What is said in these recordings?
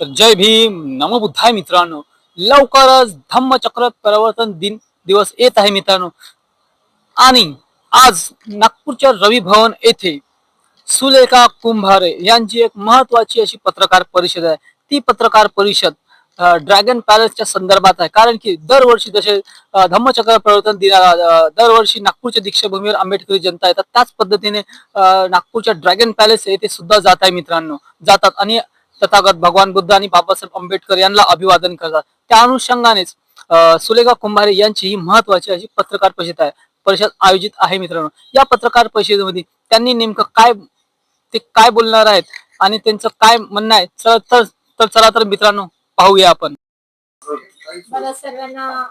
तर जय भीम. नमबुद्धाय मित्रांनो. लवकरच धम्मचक्र प्रवर्तन दिन दिवस येत आहे मित्रांनो. आणि आज नागपूरच्या रवी भवन येथे सुलेखा कुंभारे यांची एक महत्वाची अशी पत्रकार परिषद आहे. ती पत्रकार परिषद ड्रॅगन पॅलेसच्या संदर्भात आहे. कारण की दरवर्षी जसे धम्मचक्र प्रवर्तन दिनाला दरवर्षी नागपूरच्या दीक्षाभूमीवर आंबेडकरी जनता येतात. त्याच पद्धतीने नागपूरच्या ड्रॅगन पॅलेस येथे सुद्धा जात आहे मित्रांनो. जातात आणि तथागत भगवान बुद्ध आणि बाबासाहेब आंबेडकर यांना अभिवादन करतात. त्या अनुषंगानेच सुलेखा कुंभारे यांची ही महत्वाची अशी पत्रकार परिषद आहे परिषद आयोजित आहे मित्रांनो. या पत्रकार परिषदेमध्ये त्यांनी नेमकं काय ते काय बोलणार आहेत आणि त्यांचं काय म्हणणं आहे चला तर तर चला तर मित्रांनो पाहूया आपण. मला सर्वांना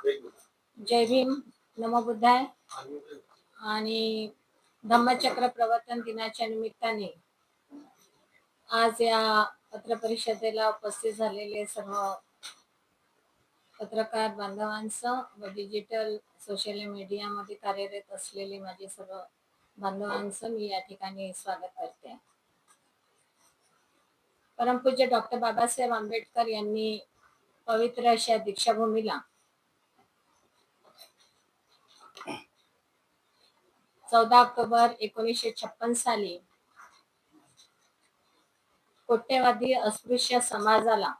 जय भीम नमो बुद्धाय. आणि धम्मचक्र प्रवर्तन दिनाच्या निमित्ताने आज या पत्रपरिषदेला उपस्थित झालेले सर्व पत्रकार बांधवांचं व डिजिटल सोशल मीडियामध्ये कार्यरत असलेले माझे सर्व बांधवांचं मी या ठिकाणी स्वागत करते. परमपूज्य डॉक्टर बाबासाहेब आंबेडकर यांनी पवित्र अशा दीक्षाभूमीला चौदा ऑक्टोबर एकोणीसशे छप्पन साली कोट्यवादी अस्पृश्य समाजाला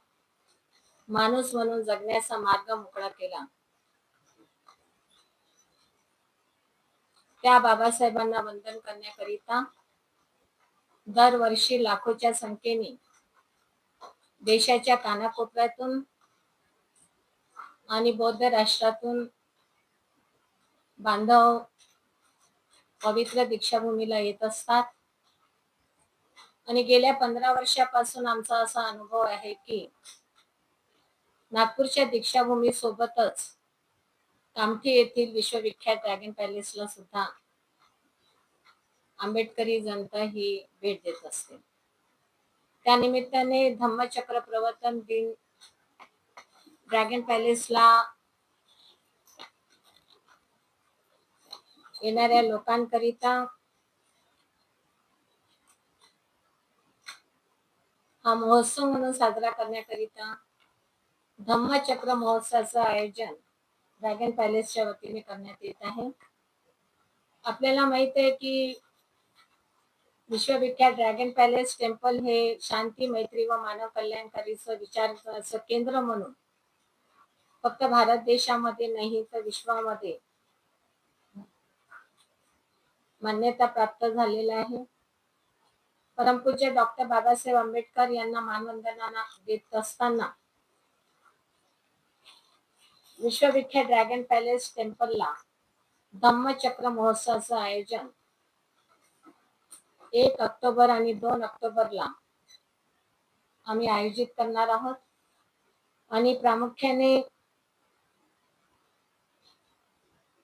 माणूस म्हणून जगण्याचा मार्ग मोकळा केला. त्या बाबासाहेबांना वंदन करण्याकरिता दरवर्षी लाखोच्या संख्येने देशाच्या कानाकोपऱ्यातून आणि बौद्ध राष्ट्रातून बांधव पवित्र दीक्षाभूमीला येत असतात. आणि गेल्या पंधरा वर्षापासून आमचा असा अनुभव आहे की नागपूरच्या दीक्षाभूमी सोबतच कामठी येथील विश्वविख्यात ड्रॅगन पॅलेसला सुद्धा आंबेडकरी जनता ही भेट देत असते. त्या निमित्ताने धम्मचक्र प्रवर्तन दिन ड्रॅगन पॅलेसला येणाऱ्या लोकांकरिता हा महोत्सव म्हणून साजरा करण्याकरिता धम्मचक्र महोत्सवाचं आयोजन ड्रॅगन पॅलेसच्या वतीने करण्यात येत आहे. आपल्याला माहीत आहे की विश्वविख्यात ड्रॅगन पॅलेस टेम्पल हे शांती मैत्री व मानव कल्याणकारीचं विचार केंद्र म्हणून फक्त भारत देशामध्ये नाही तर विश्वामध्ये मान्यता प्राप्त झालेला आहे. परमपूज्य डॉक्टर बाबासाहेब आंबेडकर यांना मानवंदना देत असताना विश्वविख्यात ड्रॅगन पॅलेस टेम्पलला धम्मचक्र महोत्सवाचं आयोजन एक ऑक्टोबर आणि दोन ऑक्टोबरला आम्ही आयोजित करणार आहोत. आणि प्रामुख्याने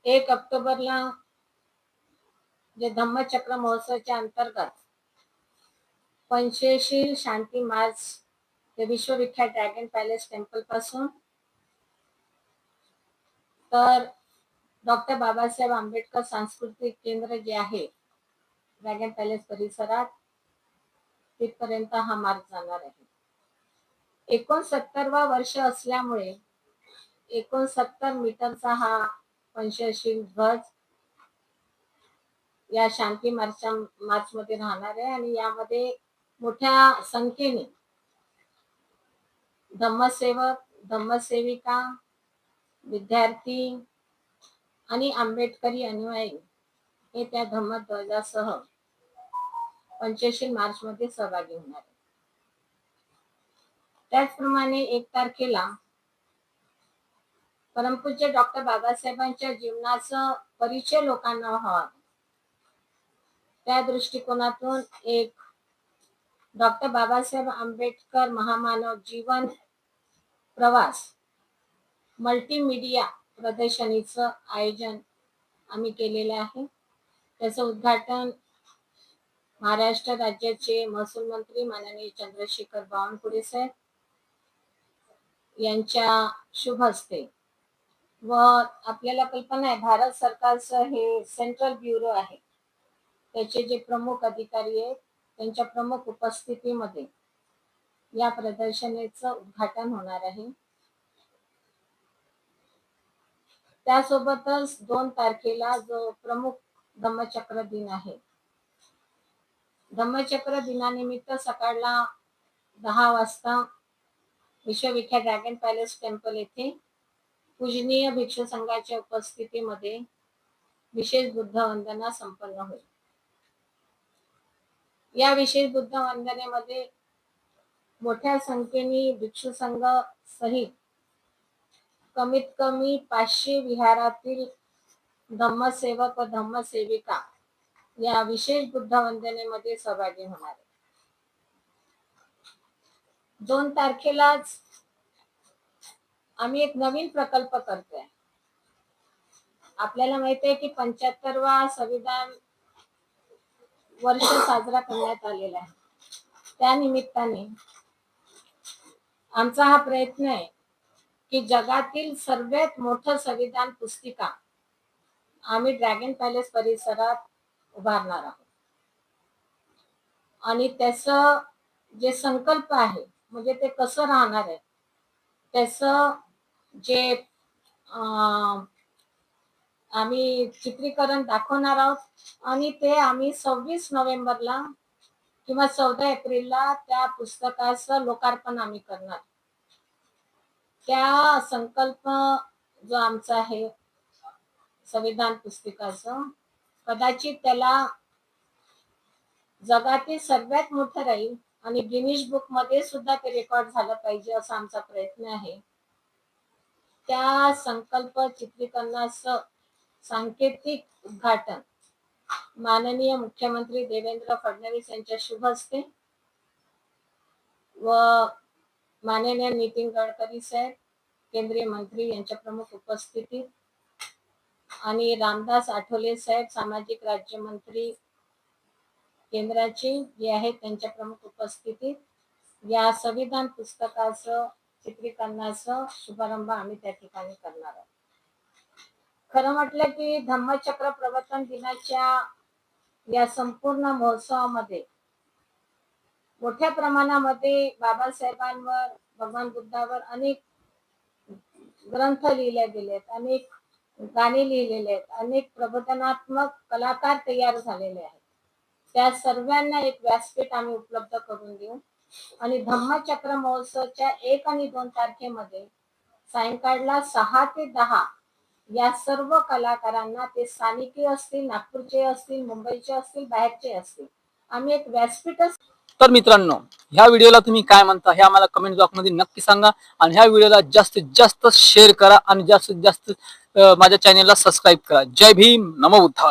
एक ऑक्टोबरला जे धम्मचक्र महोत्सवाच्या अंतर्गत पंचशील शांती मार्च हे विश्वविख्यात ड्रॅगन पॅलेस टेम्पलपासून तर डॉक्टर बाबासाहेब आंबेडकर सांस्कृतिक केंद्र जे आहे ड्रॅगन पॅलेस परिसरात तिथपर्यंत हा मार्ग जाणार आहे. एकोणसत्तरवा वर्ष असल्यामुळे एकोणसत्तर मीटरचा हा पंचशील ध्वज या शांती मार्चा मार्च मध्ये राहणार आहे आणि यामध्ये मोठ्या संख्येने. धम्मसेवक धम्मसेविका विद्यार्थी आणि आंबेडकरी अनुयायी हे त्या धम्मध्वजासह पंचशील मार्च मध्ये सहभागी होणार त्याचप्रमाणे एक तारखेला परमपूज्य डॉक्टर बाबासाहेबांच्या जीवनाचा परिचय लोकांना व्हावा. त्या दृष्टिकोनातून एक डॉक्टर बाबासाहेब आंबेडकर महामानव जीवन प्रवास मल्टीमीडिया प्रदर्शनीचं आयोजन आम्ही केलेलं आहे. त्याचं उद्घाटन महाराष्ट्र राज्याचे महसूल मंत्री माननीय चंद्रशेखर बावनकुळे साहेब यांच्या शुभ हस्ते व आपल्याला कल्पना आहे भारत सरकारचं हे सेंट्रल ब्युरो आहे. त्याचे जे प्रमुख अधिकारी आहेत त्यांच्या प्रमुख उपस्थितीमध्ये या प्रदर्शनेच उद्घाटन होणार आहे. त्यासोबतच दोन तारखेला जो प्रमुख धम्मचक्र दिन आहे. धम्मचक्र दिनानिमित्त सकाळला दहा वाजता विश्वविख्यात ड्रॅगन पॅलेस टेम्पल येथे पूजनीय भिक्षू संघाच्या उपस्थितीमध्ये विशेष बुद्ध वंदना संपन्न होईल. या विशेष बुद्ध वंदनेमध्ये मोठ्या संख्येने भिक्षू संघ सहित कमीत कमी पाचशे विहारातील धम्मसेवक व धम्मसेविका या विशेष बुद्ध वंदनेमध्ये सहभागी होणार आहे दोन तारखेलाच आम्ही एक नवीन प्रकल्प करतोय. आपल्याला माहिती आहे की पंच्याहत्तरवा संविधान वर्ष साजरा करण्यात आलेला आहे. त्या निमित्ताने आमचा हा प्रयत्न आहे की जगातील सर्वात मोठं संविधान पुस्तिका आम्ही ड्रॅगन पॅलेस परिसरात उभारणार आहोत. आणि त्याच जे संकल्प आहे म्हणजे ते कसं राहणार आहे त्याच जे आम्ही चित्रीकरण दाखवणार आहोत. आणि ते आम्ही सव्वीस नोव्हेंबरला किंवा चौदा एप्रिलला त्या पुस्तकाचं लोकार्पण आम्ही करणार. त्या संकल्प जो आमचा आहे संविधान पुस्तिकाचं कदाचित त्याला जगातील सर्वात मोठं राहील आणि गिनिश बुकमध्ये सुद्धा ते रेकॉर्ड झालं पाहिजे असा आमचा प्रयत्न आहे. त्या संकल्प चित्रीकरणाचं सांकेतिक उद्घाटन. माननीय मुख्यमंत्री देवेंद्र फडणवीस यांच्या शुभ हस्ते व माननीय नितीन गडकरी साहेब केंद्रीय मंत्री यांच्या प्रमुख उपस्थितीत आणि रामदास आठवले साहेब सामाजिक राज्यमंत्री केंद्राचे जे आहेत त्यांच्या प्रमुख उपस्थितीत या संविधान पुस्तकाचं चित्रीकरणाचं शुभारंभ आम्ही त्या ठिकाणी करणार आहोत. खरं म्हटलं की धम्मचक्र प्रवर्तन दिनाच्या या संपूर्ण महोत्सवामध्ये मोठ्या प्रमाणामध्ये बाबासाहेबांवर भगवान बुद्धावर अनेक ग्रंथ लिहिले गेले आहेत अनेक गाणी लिहिलेले आहेत अनेक प्रबोधनात्मक कलाकार तयार झालेले आहेत. त्या सर्वांना एक व्यासपीठ आम्ही उपलब्ध करून देऊ. आणि धम्मचक्र महोत्सवच्या एक आणि दोन तारखेमध्ये सायंकाळला सहा ते दहा या सर्व कलाकारांना ते स्थानिकी असतील नागपूरचे असतील मुंबईचे असतील बाहेरचे असतील. आम्ही एक व्यासपीठच तर मित्रांनो ह्या व्हिडिओला तुम्ही काय म्हणता हे आम्हाला कमेंट बॉक्समध्ये नक्की सांगा आणि ह्या व्हिडिओला जास्तीत जास्त शेअर करा आणि जास्तीत जास्त माझ्या चॅनेलला सबस्क्राईब करा. जय भीम नमो बुद्धाय.